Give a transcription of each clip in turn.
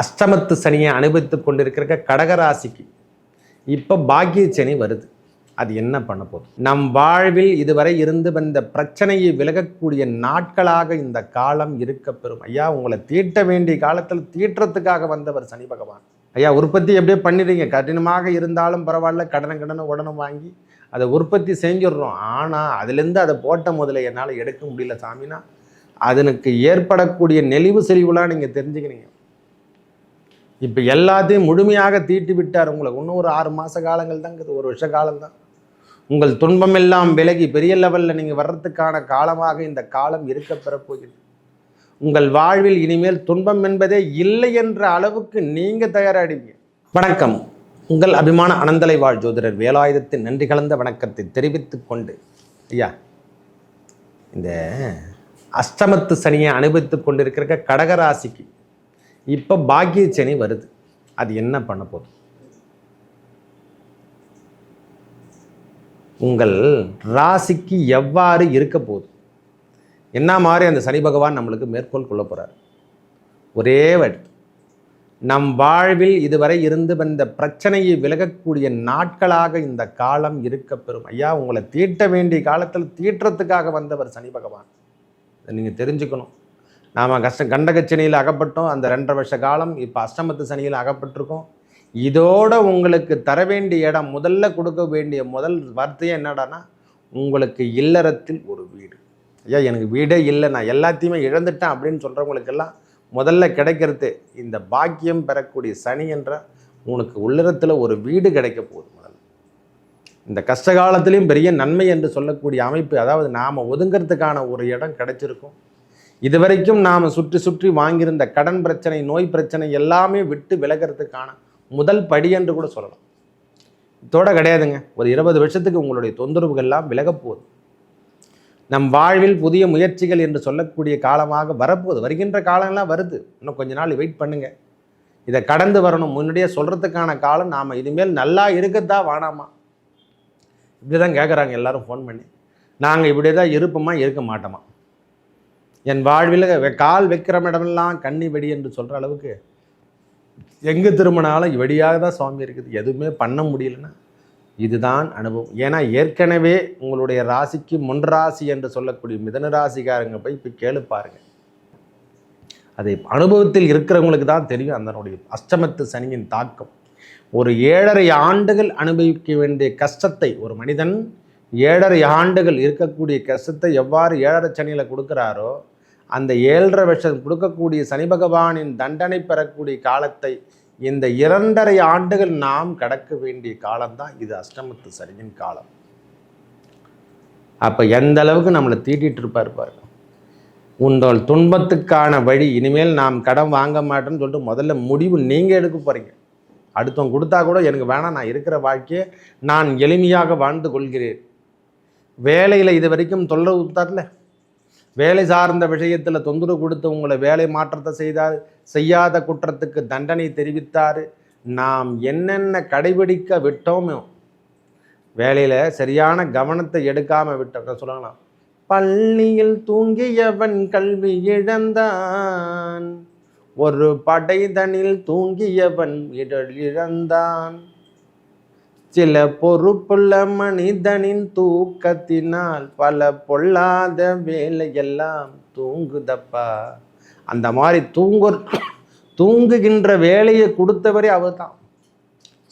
அஷ்டமத்து சனியை அனுபவித்துக் கொண்டிருக்கிற கடகராசிக்கு இப்போ பாக்கிய சனி வருது. அது என்ன பண்ண போகுது? நம் வாழ்வில் இதுவரை இருந்து வந்த பிரச்சனையை விலகக்கூடிய நாட்களாக இந்த காலம் இருக்க பெறும். ஐயா உங்களை தீட்ட வேண்டிய காலத்தில் தீட்டுறதுக்காக வந்தவர் சனி பகவான். ஐயா உற்பத்தி எப்படியே பண்ணிடுறீங்க. கடினமாக இருந்தாலும் பரவாயில்ல. கடனை கடனை உடனே வாங்கி அதை உற்பத்தி செஞ்சிடுறோம். ஆனால் அதுலேருந்து அதை போட்ட முதல்ல என்னால் எடுக்க முடியல சாமினா. அதனுக்கு ஏற்படக்கூடிய நெளிவு செறிவுலாம் நீங்கள் தெரிஞ்சுக்கிறீங்க. இப்போ எல்லாத்தையும் முழுமையாக தீட்டி விட்டார் உங்களுக்கு இன்னும் ஒரு ஆறு மாத காலங்கள் தான் இருக்குது. ஒரு வருஷ காலம்தான் உங்கள் துன்பமெல்லாம் விலகி பெரிய லெவலில் நீங்கள் வர்றதுக்கான காலமாக இந்த காலம் இருக்க பெறப்போகிறது. உங்கள் வாழ்வில் இனிமேல் துன்பம் என்பதே இல்லை என்ற அளவுக்கு நீங்கள் தயாராடுவீங்க வணக்கம். உங்கள் அபிமான அனந்தலை வாழ் ஜோதிடர் வேலாயுதத்தின் நன்றி கலந்த வணக்கத்தை தெரிவித்து கொண்டு ஐயா இந்த அஷ்டமத்து சனியை அனுபவித்துக் கொண்டிருக்கிற கடகராசிக்கு இப்போ பாக்கிய சனி வருது. அது என்ன பண்ண போகுது? உங்கள் ராசிக்கு எவ்வாறு இருக்க போகுது? என்ன மாதிரி அந்த சனி பகவான் நம்மளுக்கு மேற்கோள் கொள்ள போகிறார் ஒரே வழி நம் வாழ்வில் இதுவரை இருந்து வந்த பிரச்சனையை விலகக்கூடிய நாட்களாக இந்த காலம் இருக்க பெறும். ஐயா உங்களை தீட்ட வேண்டிய காலத்தில் தீட்டுறதுக்காக வந்தவர் சனி பகவான். இதை நீங்கள் தெரிஞ்சுக்கணும். நாம் கஷ்ட கண்டகச்சனியில் அகப்பட்டோம். அந்த ரெண்டரை வருஷ காலம் இப்போ அஷ்டமத்து சனியில் அகப்பட்டிருக்கோம். இதோட உங்களுக்கு தர வேண்டிய இடம் முதல்ல கொடுக்க வேண்டிய முதல் வார்த்தையே என்னடான்னா உங்களுக்கு இல்லறத்தில் ஒரு வீடு. ஐயா எனக்கு வீடே இல்லை. நான் எல்லாத்தையுமே இழந்துட்டேன் அப்படின்னு சொல்கிறவங்களுக்கெல்லாம் முதல்ல கிடைக்கிறது இந்த பாக்கியம் பெறக்கூடிய சனி என்ற உனக்கு உள்ளறத்தில் ஒரு வீடு கிடைக்க போகுது முதல்ல. இந்த கஷ்ட காலத்திலையும் பெரிய நன்மை என்று சொல்லக்கூடிய அமைப்பு அதாவது நாம் ஒதுங்கிறதுக்கான ஒரு இடம் கிடைச்சிருக்கும். இதுவரைக்கும் நாம் சுற்றி சுற்றி வாங்கியிருந்த கடன் பிரச்சனை நோய் பிரச்சனை எல்லாமே விட்டு விலகிறதுக்கான முதல் படி என்று கூட சொல்லலாம். இதோட கிடையாதுங்க. ஒரு இருபது வருஷத்துக்கு உங்களுடைய தொந்தரவுகள் எல்லாம் நம் வாழ்வில் புதிய முயற்சிகள் என்று சொல்லக்கூடிய காலமாக வரப்போகுது. வருகின்ற காலம்லாம் வருது. இன்னும் கொஞ்ச நாள் வெயிட் பண்ணுங்க. இதை கடந்து வரணும். முன்னாடியே சொல்கிறதுக்கான காலம் நாம் இனிமேல் நல்லா இருக்கதா வானாமா இப்படி தான் கேட்குறாங்க எல்லோரும் ஃபோன் பண்ணி. நாங்கள் இப்படி தான் இருப்போமா? இருக்க மாட்டோமா? என் வாழ்வில் கால் வைக்கிற இடமெல்லாம் கண்ணி வெடி என்று சொல்கிற அளவுக்கு எங்கே திரும்பினாலும் வெடியாக தான் சுவாமி இருக்குது. எதுவுமே பண்ண முடியலன்னா இதுதான் அனுபவம். ஏன்னா ஏற்கனவே உங்களுடைய ராசிக்கு முன் ராசி என்று சொல்லக்கூடிய மிதன ராசிக்காரங்க போய் இப்போ கேளு பாருங்கள் அதை அனுபவத்தில் இருக்கிறவங்களுக்கு தான் தெரியும் அதனுடைய அஷ்டமத்து சனியின் தாக்கம். ஒரு ஏழரை ஆண்டுகள் அனுபவிக்க வேண்டிய கஷ்டத்தை ஒரு மனிதன் ஏழரை ஆண்டுகள் இருக்கக்கூடிய கஷ்டத்தை எவ்வாறு ஏழரை சனியில் கொடுக்குறாரோ அந்த ஏழரை வருஷம் கொடுக்கக்கூடிய சனி பகவானின் தண்டனை பெறக்கூடிய காலத்தை இந்த இரண்டரை ஆண்டுகள் நாம் கடக்க வேண்டிய காலம்தான் இது அஷ்டமத்து சனியின் காலம். அப்போ எந்த அளவுக்கு நம்மளை தீட்டிட்டு இருப்பார் பாருங்க. உங்கள் துன்பத்துக்கான வழி இனிமேல் நாம் கடன் வாங்க மாட்டேன்னு சொல்லிட்டு முதல்ல முடிவு நீங்கள் எடுக்க போகிறீங்க அடுத்தவங்க கொடுத்தா கூட எனக்கு வேணாம் நான் இருக்கிற வாழ்க்கையை நான் எளிமையாக வாழ்ந்து கொள்கிறேன். வேலையில் இது வரைக்கும் தொல்லை கொடுத்தார்ல வேலை சார்ந்த விஷயத்தில் தொந்தரவு கொடுத்து உங்களை வேலை மாற்றத்தை செய்தார் செய்யாத குற்றத்துக்கு தண்டனை தெரிவித்தார். நாம் என்னென்ன கடைபிடிக்க விட்டோமோ வேலையில் சரியான கவனத்தை எடுக்காமல் விட்டோம் சொல்லலாம். பள்ளியில் தூங்கியவன் கல்வி இழந்தான். ஒரு படைதனில் தூங்கியவன் இடல் இழந்தான். சில பொறுப்புள்ள மனிதனின் தூக்கத்தினால் பல பொல்லாத வேலையெல்லாம் தூங்குதப்பா. அந்த மாதிரி தூங்கு தூங்குகின்ற வேலையை கொடுத்தவரே அவர் தான்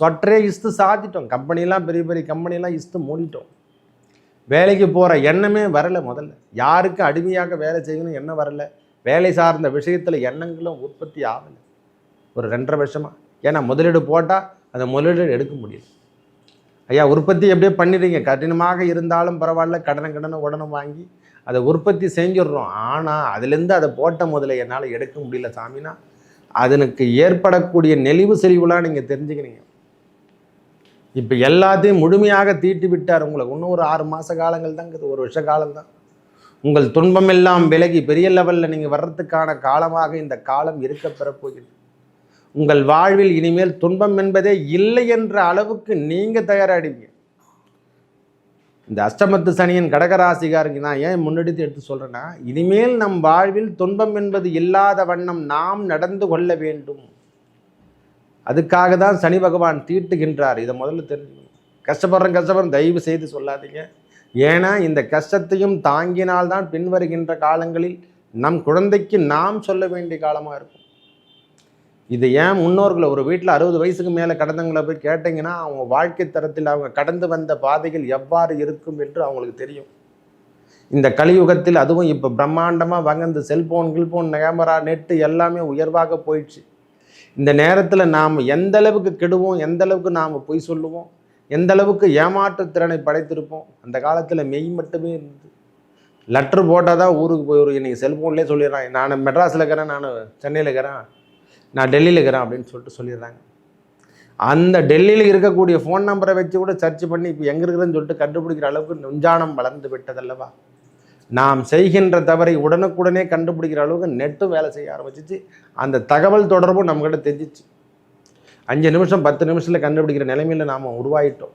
சொற்றே இஸ்து சாத்திட்டோம். கம்பெனிலாம் பெரிய பெரிய கம்பெனிலாம் இஸ்து மூடிட்டோம். வேலைக்கு போகிற எண்ணமே வரல முதல்ல. யாருக்கு அடிமையாக வேலை செய்யணும் எண்ணம் வரல. வேலை சார்ந்த விஷயத்தில் எண்ணங்களும் உற்பத்தி ஆகலை. ஒரு ரெண்டரை வருஷமாக ஏன்னா முதலீடு போட்டால் அந்த முதலீடு எடுக்க முடியல. ஐயா உற்பத்தி எப்படியே பண்ணிடுறீங்க. கடினமாக இருந்தாலும் பரவாயில்ல கடனை கடனை உடனே வாங்கி அதை உற்பத்தி செஞ்சிடுறோம். ஆனால் அதுலேருந்து அதை போட்ட முதல்ல என்னால் எடுக்க முடியல சாமினா அதனுக்கு ஏற்படக்கூடிய நெளிவு செறிவுலாம் நீங்கள் தெரிஞ்சுக்கிறீங்க. இப்போ எல்லாத்தையும் முழுமையாக தீட்டி விட்டார் உங்களுக்கு இன்னும் ஒரு ஆறு மாத காலங்கள் தான் இருக்குது. ஒரு வருஷ காலம்தான் உங்கள் துன்பமெல்லாம் விலகி பெரிய லெவலில் நீங்கள் வர்றதுக்கான காலமாக இந்த காலம் இருக்க பெறப்போகிறது உங்கள் வாழ்வில் இனிமேல் துன்பம் என்பதே இல்லை என்ற அளவுக்கு நீங்கள் தயாராகிடுவீங்க இந்த அஷ்டமத்து சனியின் கடகராசிகாருக்கு நான் ஏன் முன்னெடுத்து எடுத்து சொல்கிறேன்னா இனிமேல் நம் வாழ்வில் துன்பம் என்பது இல்லாத வண்ணம் நாம் நடந்து கொள்ள வேண்டும். அதுக்காக தான் சனி பகவான் தீட்டுகின்றார். இதை முதல்ல தெரிஞ்சுக்கணும். கஷ்டப்படுறேன் கஷ்டப்படுறேன் தயவு செய்து சொல்லாதீங்க. ஏன்னா இந்த கஷ்டத்தையும் தாங்கினால்தான் பின்வருகின்ற காலங்களில் நம் குழந்தைக்கு நாம் சொல்ல வேண்டிய காலமாக இருக்கும். இது ஏன் முன்னோர்களை ஒரு வீட்டில் அறுபது வயசுக்கு மேலே கடந்தவங்களை போய் கேட்டிங்கன்னா அவங்க வாழ்க்கை தரத்தில் அவங்க கடந்து வந்த பாதைகள் எவ்வாறு இருக்கும் என்று அவங்களுக்கு தெரியும். இந்த கலியுகத்தில் அதுவும் இப்போ பிரம்மாண்டமாக வாங்க இந்த செல்ஃபோன் கில்ஃபோன் கேமரா நெட்டு எல்லாமே உயர்வாக போயிடுச்சு. இந்த நேரத்தில் நாம் எந்த அளவுக்கு கெடுவோம் எந்த அளவுக்கு நாம் பொய் சொல்லுவோம் எந்த அளவுக்கு ஏமாற்று திறனை படைத்திருப்போம் அந்த காலத்தில் மெய் மட்டுமே இருந்தது. லெட்ரு போட்டால் தான் ஊருக்கு போய் ஒரு இன்னைக்கு செல்ஃபோன்லேயே சொல்லிடுறான் நான் மெட்ராஸில் இருக்கிறேன் நான் சென்னையில் இருக்கிறேன். நான் டெல்லியில் இருக்கிறேன் அப்படின்னு சொல்லிட்டு சொல்லிடுறாங்க. அந்த டெல்லியில் இருக்கக்கூடிய ஃபோன் நம்பரை வச்சு கூட சர்ச் பண்ணி இப்போ எங்கே இருக்கிறேன்னு சொல்லிட்டு கண்டுபிடிக்கிற அளவுக்கு நுஞ்சானம் வளர்ந்து விட்டதல்லவா? நாம் செய்கின்ற தவறை உடனுக்குடனே கண்டுபிடிக்கிற அளவுக்கு நெட்டும் வேலை செய்ய ஆரம்பிச்சிச்சு. அந்த தகவல் தொடர்பும் நம்மக்கிட்ட தெரிஞ்சிச்சு. அஞ்சு நிமிஷம் பத்து நிமிஷத்தில் கண்டுபிடிக்கிற நிலைமையில் நாம் உருவாயிட்டோம்.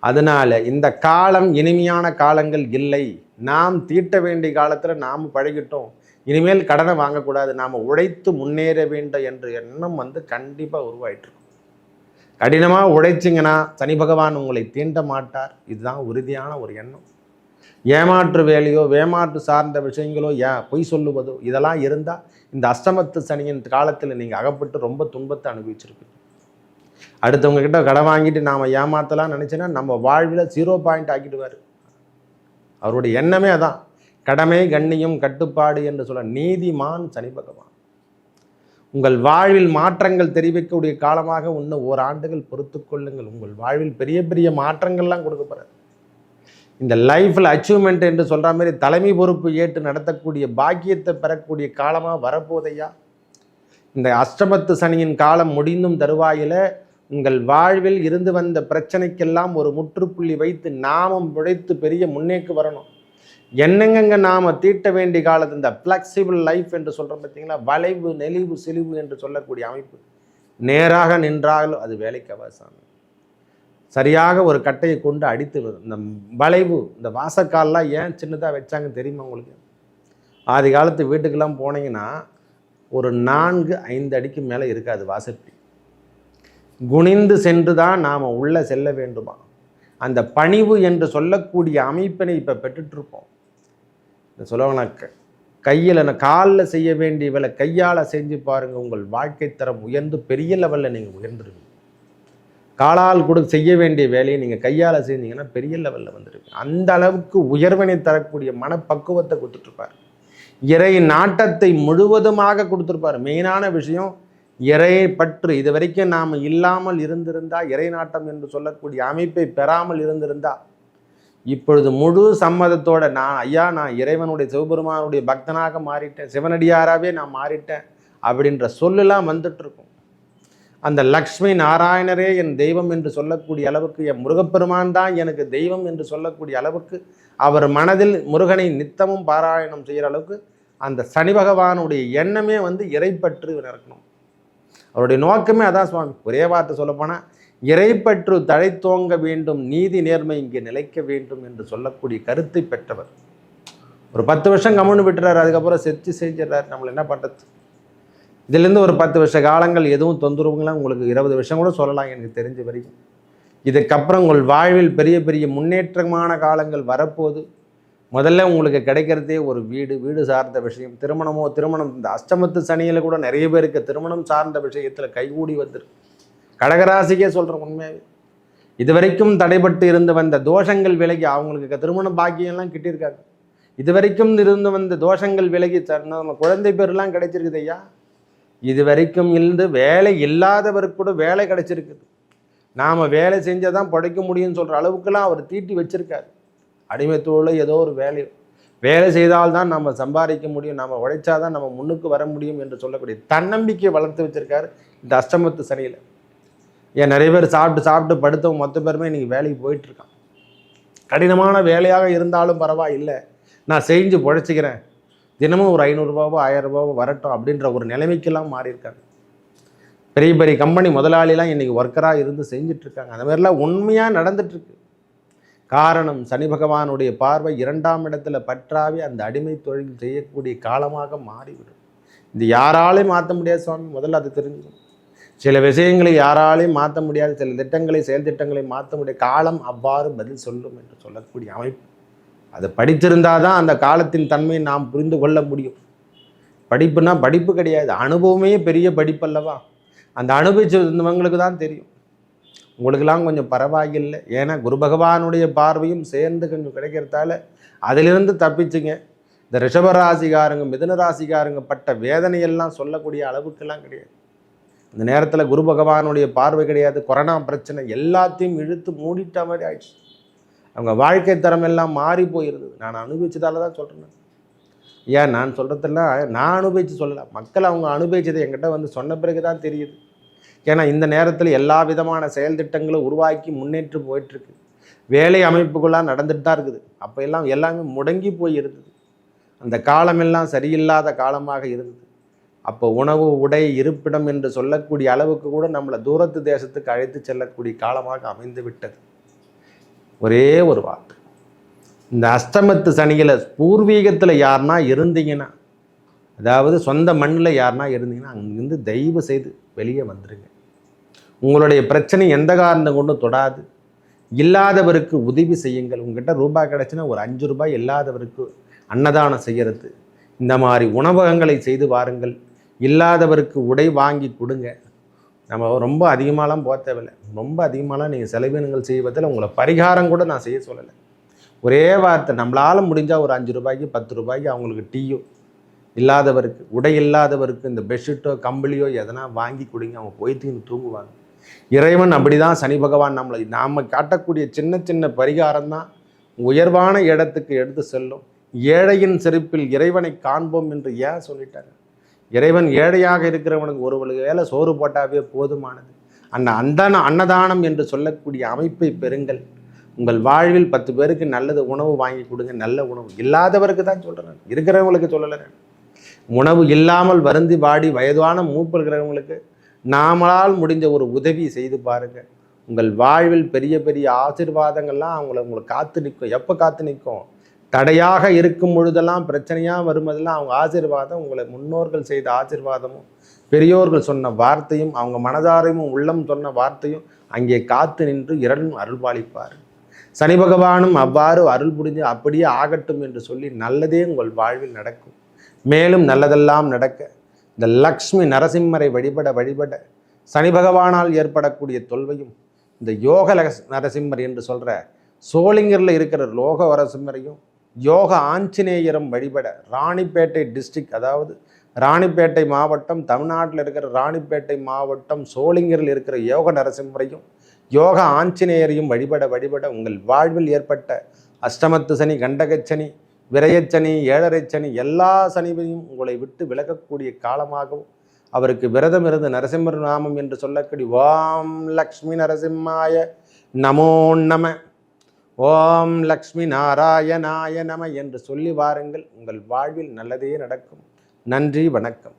அதனால் இந்த காலம் இனிமையான காலங்கள் இல்லை. நாம் தீட்ட வேண்டிய காலத்தில் நாம் பழகிட்டோம். இனிமேல் கடனை வாங்கக்கூடாது. நாம் உழைத்து முன்னேற வேண்டும் என்ற எண்ணம் வந்து கண்டிப்பாக உருவாயிட்டுருக்கும். கடினமாக உழைச்சிங்கன்னா சனி பகவான் உங்களை தீண்ட மாட்டார். இதுதான் உறுதியான ஒரு எண்ணம். ஏமாற்று வேலையோ வேமாற்று சார்ந்த விஷயங்களோ ஏன் பொய் சொல்லுவதோ இதெல்லாம் இருந்தால் இந்த அஷ்டமத்து சனியின் காலத்தில் நீங்கள் அகப்பட்டு ரொம்ப துன்பத்தை அனுபவிச்சிருப்பீங்க. அடுத்தவங்கக்கிட்ட கடன் வாங்கிட்டு நாம் ஏமாற்றலாம்னு நினச்சேன்னா நம்ம வாழ்வில் ஜீரோ பாயிண்ட் ஆக்கிடுவார். அவருடைய எண்ணமே அதான். கடமை கண்ணியம் கட்டுப்பாடு என்று சொல்ல நீதிமான் சனி பகவான். உங்கள் வாழ்வில் மாற்றங்கள் தெரிவிக்கக்கூடிய காலமாக இன்னும் ஓராண்டுகள் பொறுத்து கொள்ளுங்கள். உங்கள் வாழ்வில் பெரிய பெரிய மாற்றங்கள்லாம் கொடுக்க போகிறார் இந்த லைஃப்பில் அச்சீவ்மெண்ட் என்று சொல்கிற மாதிரி தலைமை பொறுப்பு ஏற்று நடத்தக்கூடிய பாக்கியத்தை பெறக்கூடிய காலமாக வரப்போதையா இந்த அஷ்டமத்து சனியின் காலம் முடிந்தும் தருவாயில் உங்கள் வாழ்வில் இருந்து வந்த பிரச்சனைக்கெல்லாம் ஒரு முற்றுப்புள்ளி வைத்து நாமம் பிழைத்து பெரிய முன்னேக்கு வரணும். என்னங்கங்க நாம் தீட்ட வேண்டிய காலத்து இந்த ஃப்ளெக்சிபிள் லைஃப் என்று சொல்கிறோம் பார்த்தீங்களா? வளைவு நெளிவு செழிவு என்று சொல்லக்கூடிய அமைப்பு. நேராக நின்றாலும் அது வேலைக்கு அவசானம் சரியாக ஒரு கட்டையை கொண்டு அடித்து இந்த வளைவு இந்த வாசக்கால்லாம் ஏன் சின்னதாக வச்சாங்க தெரியுமா உங்களுக்கு? ஆதி காலத்து வீட்டுக்கெல்லாம் போனீங்கன்னா ஒரு நான்கு ஐந்து அடிக்கு மேலே இருக்காது வாசப்படி குனிந்து சென்று தான் நாம் உள்ளே செல்ல வேண்டுமா? அந்த பணிவு என்று சொல்லக்கூடிய அமைப்பினை இப்போ பெற்றுட்ருப்போம் சொல்லுவாங்க கையில் நான் காலில் செய்ய வேண்டிய வேலை கையால் செஞ்சு பாருங்கள் உங்கள் வாழ்க்கை தரம் உயர்ந்து பெரிய லெவலில் நீங்கள் உயர்ந்துருவீங்க. காலால் கூட செய்ய வேண்டிய வேலையை நீங்கள் கையால் செஞ்சீங்கன்னா பெரிய லெவலில் வந்துருவீங்க. அந்த அளவுக்கு உயர்வினை தரக்கூடிய மனப்பக்குவத்தை கொடுத்துட்ருப்பார். இறை நாட்டத்தை முழுவதுமாக கொடுத்துருப்பார். மெயினான விஷயம் இறையை பற்று. இது வரைக்கும் நாம் இல்லாமல் இருந்திருந்தால் இறை நாட்டம் என்று சொல்லக்கூடிய அமைப்பை பெறாமல் இருந்திருந்தால் இப்பொழுது முழு சம்மதத்தோட நான் ஐயா நான் இறைவனுடைய சிவபெருமானுடைய பக்தனாக மாறிட்டேன். சிவனடியாராகவே நான் மாறிட்டேன் அப்படின்ற சொல்லலாம் வந்துட்டுருக்கும். அந்த லக்ஷ்மி நாராயணரே என் தெய்வம் என்று சொல்லக்கூடிய அளவுக்கு என் முருகப்பெருமான் தான் எனக்கு தெய்வம் என்று சொல்லக்கூடிய அளவுக்கு அவர் மனதில் முருகனை நித்தமும் பாராயணம் செய்கிற அளவுக்கு அந்த சனி பகவானுடைய எண்ணமே வந்து இறைப்பற்று நடக்கணும் அவருடைய நோக்கமே அதான் சுவாமி. ஒரே வார்த்தை சொல்லப்போனால் இறைப்பற்று தழைத்தோங்க வேண்டும் நீதி நேர்மை இங்கே நிலைக்க வேண்டும் என்று சொல்லக்கூடிய கருத்தை பெற்றவர். ஒரு பத்து வருஷம் கம்முன்னு விட்டுறாரு அதுக்கப்புறம் செத்து செஞ்சிடறாரு நம்மளை என்ன பண்ணுறது இதுலேருந்து ஒரு பத்து வருஷ காலங்கள் எதுவும் தொந்தரவுங்களாம் உங்களுக்கு இருபது வருஷம் கூட சொல்லலாம் எனக்கு தெரிஞ்ச வரைக்கும். இதுக்கப்புறம் உங்கள் வாழ்வில் பெரிய பெரிய முன்னேற்றமான காலங்கள் வரப்போகுது. முதல்ல உங்களுக்கு கிடைக்கிறதே ஒரு வீடு வீடு சார்ந்த விஷயம். திருமணமோ திருமணம் இந்த அஷ்டமத்து சனியில் கூட நிறைய பேருக்கு திருமணம் சார்ந்த விஷயத்தில் கைகூடி வந்துருக்கு கடகராசிக்கே சொல்கிறேன் உண்மையாகவே இது வரைக்கும் தடைபட்டு இருந்து வந்த தோஷங்கள் விலகி அவங்களுக்கு திருமண பாக்கியம்லாம் கிட்டிருக்காங்க இது வரைக்கும் இருந்து வந்த தோஷங்கள் விலகி நம்ம குழந்தை பேர்லாம் கிடைச்சிருக்குது ஐயா. இது வரைக்கும் இருந்து வேலை இல்லாதவருக்கு கூட வேலை கிடைச்சிருக்குது. நாம் வேலை செஞ்சால் தான் படைக்க முடியும்னு சொல்கிற அளவுக்குலாம் அவர் தீட்டி வச்சுருக்காரு. அடிமைத்தோடு ஏதோ ஒரு வேலை வேலை செய்தால்தான் நம்ம சம்பாதிக்க முடியும் நம்ம உழைச்சாதான் நம்ம முன்னுக்கு வர முடியும் என்று சொல்லக்கூடிய தன்னம்பிக்கையை வளர்த்து வச்சுருக்காரு இந்த அஷ்டமத்து சனியில். ஏன் நிறைய பேர் சாப்பிட்டு சாப்பிட்டு படுத்தவங்க மொத்த பேருமே இன்றைக்கி வேலைக்கு போயிட்டுருக்கான். கடினமான வேலையாக இருந்தாலும் பரவாயில்லை. நான் செஞ்சு பொழைச்சிக்கிறேன். தினமும் ஒரு ஐநூறுரூபாவோ ஆயிரம் வரட்டும் அப்படின்ற ஒரு நிலைமைக்கெல்லாம் மாறியிருக்காங்க. பெரிய பெரிய கம்பெனி முதலாளிலாம் இன்றைக்கி ஒர்க்கராக இருந்து செஞ்சிட்ருக்காங்க அந்த மாதிரிலாம் உண்மையாக நடந்துட்டுருக்கு. காரணம் சனி பகவானுடைய பார்வை இரண்டாம் இடத்துல பற்றாவே அந்த அடிமை தொழில் செய்யக்கூடிய காலமாக மாறிவிடும். இது யாராலையும் மாற்ற முடியாது சுவாமி. முதல்ல அது தெரிஞ்சுக்கணும். சில விஷயங்களை யாராலையும் மாற்ற முடியாது சில திட்டங்களை செயல் திட்டங்களை மாற்ற முடிய காலம் அவ்வாறு பதில் சொல்லும் என்று சொல்லக்கூடிய அமைப்பு. அதை படித்திருந்தால் தான் அந்த காலத்தின் தன்மையை நாம் புரிந்து கொள்ள முடியும். படிப்புனா படிப்பு கிடையாது. அனுபவமே பெரிய படிப்பு அல்லவா அந்த அனுபவிச்சிருந்தவங்களுக்கு தான் தெரியும். உங்களுக்கெல்லாம் கொஞ்சம் பரவாயில்லை. ஏன்னா குரு பகவானுடைய பார்வையும் சேர்ந்து கொஞ்சம் கிடைக்கிறதால அதிலிருந்து தப்பிச்சுங்க. இந்த ரிஷபராசிகாரங்க மிதுன ராசிகாரங்க பட்ட வேதனையெல்லாம் சொல்லக்கூடிய அளவுக்கெல்லாம் கிடையாது. இந்த நேரத்தில் குரு பகவானுடைய பார்வை கிடையாது. கொரோனா பிரச்சனை எல்லாத்தையும் இழுத்து மூடிட்ட மாதிரி ஆயிடுச்சு. அவங்க வாழ்க்கை தரம் எல்லாம் மாறி போயிருந்தது நான் அனுபவிச்சதால தான் சொல்கிறேன் ஏன் நான் சொல்கிறதெல்லாம் நான் அனுபவித்து சொல்லலை. மக்கள் அவங்க அனுபவிச்சதை என்கிட்ட வந்து சொன்ன பிறகு தான் தெரியுது. ஏன்னா இந்த நேரத்தில் எல்லா விதமான செயல் திட்டங்களும் உருவாக்கி முன்னேற்று போயிட்டுருக்கு. வேலை அமைப்புகளாக நடந்துட்டு தான் இருக்குது. அப்போ எல்லாம் எல்லாமே முடங்கி போய் இருந்தது அந்த காலமெல்லாம் சரியில்லாத காலமாக இருந்தது. அப்போ உணவு உடை இருப்பிடம் என்று சொல்லக்கூடிய அளவுக்கு கூட நம்மளை தூரத்து தேசத்துக்கு அழைத்து செல்லக்கூடிய காலமாக அமைந்து விட்டது ஒரே ஒரு வார்த்தை. இந்த அஸ்தமத்து சனியில் பூர்வீகத்தில் யாருன்னா இருந்தீங்கன்னா அதாவது சொந்த மண்ணில் யாருன்னா இருந்தீங்கன்னா அங்கேருந்து தயவு செய்து வெளியே வந்துடுங்க உங்களுடைய பிரச்சனை எந்த காரணம் கொண்டும் தொடாது. இல்லாதவருக்கு உதவி செய்யுங்கள். உங்ககிட்ட ரூபாய் கிடச்சின்னா ஒரு அஞ்சு ரூபாய் இல்லாதவருக்கு அன்னதானம் செய்கிறது இந்த மாதிரி உணவகங்களை செய்து வாருங்கள். இல்லாதவருக்கு உடை வாங்கி கொடுங்க. நம்ம ரொம்ப அதிகமாகலாம் போக தேவையில்லை. ரொம்ப அதிகமாகலாம் நீங்கள் செலவினங்கள் செய்வதில் உங்களை பரிகாரம் கூட நான் செய்ய சொல்லலை. ஒரே வார்த்தை நம்மளால் முடிஞ்சால் ஒரு அஞ்சு ரூபாய்க்கு பத்து ரூபாய்க்கு அவங்களுக்கு டீயோ இல்லாதவருக்கு உடை இல்லாதவருக்கு இந்த பெட்ஷீட்டோ கம்பளியோ எதனா வாங்கி கொடுங்க. அவங்க போயிட்டு தூங்குவாங்க. இறைவன் அப்படி தான் சனி பகவான் நம்மளை நாம் காட்டக்கூடிய சின்ன சின்ன பரிகாரம் தான் உயர்வான இடத்துக்கு எடுத்து செல்லும். ஏழையின் செருப்பில் இறைவனை காண்போம் என்று ஏன் சொல்லிட்டாங்க இறைவன் ஏழையாக இருக்கிறவனுக்கு ஒருவளுக்கு வேலை சோறு போட்டாவே போதுமானது. அந்த அந்தன அன்னதானம் என்று சொல்லக்கூடிய அமைப்பை பெறுங்கள். உங்கள் வாழ்வில் பத்து பேருக்கு நல்லது உணவு வாங்கி கொடுங்க நல்ல உணவு. இல்லாதவருக்கு தான் சொல்கிறேன் இருக்கிறவங்களுக்கு சொல்லலை உணவு இல்லாமல் வருந்தி வாடி வயதான மூப்பு இருக்கிறவங்களுக்கு நாமளால் முடிஞ்ச ஒரு உதவி செய்து பாருங்கள் உங்கள் வாழ்வில் பெரிய பெரிய ஆசிர்வாதங்கள்லாம் அவங்கள உங்களை காத்து நிற்கும் எப்போ காத்து நிற்கும் தடையாக இருக்கும் பொழுதெல்லாம் பிரச்சனையாக வரும்போதெல்லாம் அவங்க ஆசீர்வாதம் உங்களை முன்னோர்கள் செய்த ஆசீர்வாதமும் பெரியோர்கள் சொன்ன வார்த்தையும் அவங்க மனதாரையும் உள்ளம் சொன்ன வார்த்தையும் அங்கே காத்து நின்று இரண்டும் அருள்பாலிப்பார். சனி பகவானும் அவ்வாறு அருள் புரிஞ்சு அப்படியே ஆகட்டும் என்று சொல்லி நல்லதே உங்கள் வாழ்வில் நடக்கும். மேலும் நல்லதெல்லாம் நடக்க இந்த லக்ஷ்மி நரசிம்மரை வழிபட வழிபட சனி பகவானால் ஏற்படக்கூடிய தொல்வையும் இந்த யோக நரசிம்மர் என்று சொல்கிற சோளிங்கரில் இருக்கிற லோக நரசிம்மரையும் யோக ஆஞ்சநேயரும் வழிபட ராணிப்பேட்டை டிஸ்ட்ரிக் அதாவது ராணிப்பேட்டை மாவட்டம் தமிழ்நாட்டில் இருக்கிற ராணிப்பேட்டை மாவட்டம் சோளிங்கரில் இருக்கிற யோக நரசிம்மரையும் யோக ஆஞ்சநேயரையும் வழிபட வழிபட உங்கள் வாழ்வில் ஏற்பட்ட அஷ்டமத்து சனி கண்டகச்சனி விரயச்சனி ஏழரைச்சனி எல்லா சனிவையும் உங்களை விட்டு விலகக்கூடிய காலமாகவும் அவருக்கு விரதம் இருந்து நரசிம்மர் நாமம் என்று சொல்லக்கூடிய ஓம் லக்ஷ்மி நரசிம்மாய நமோ நம. ஓம் லக்ஷ்மி நாராயணாய நம என்று சொல்லி வாருங்கள். உங்கள் வாழ்வில் நல்லதே நடக்கும். நன்றி வணக்கம்.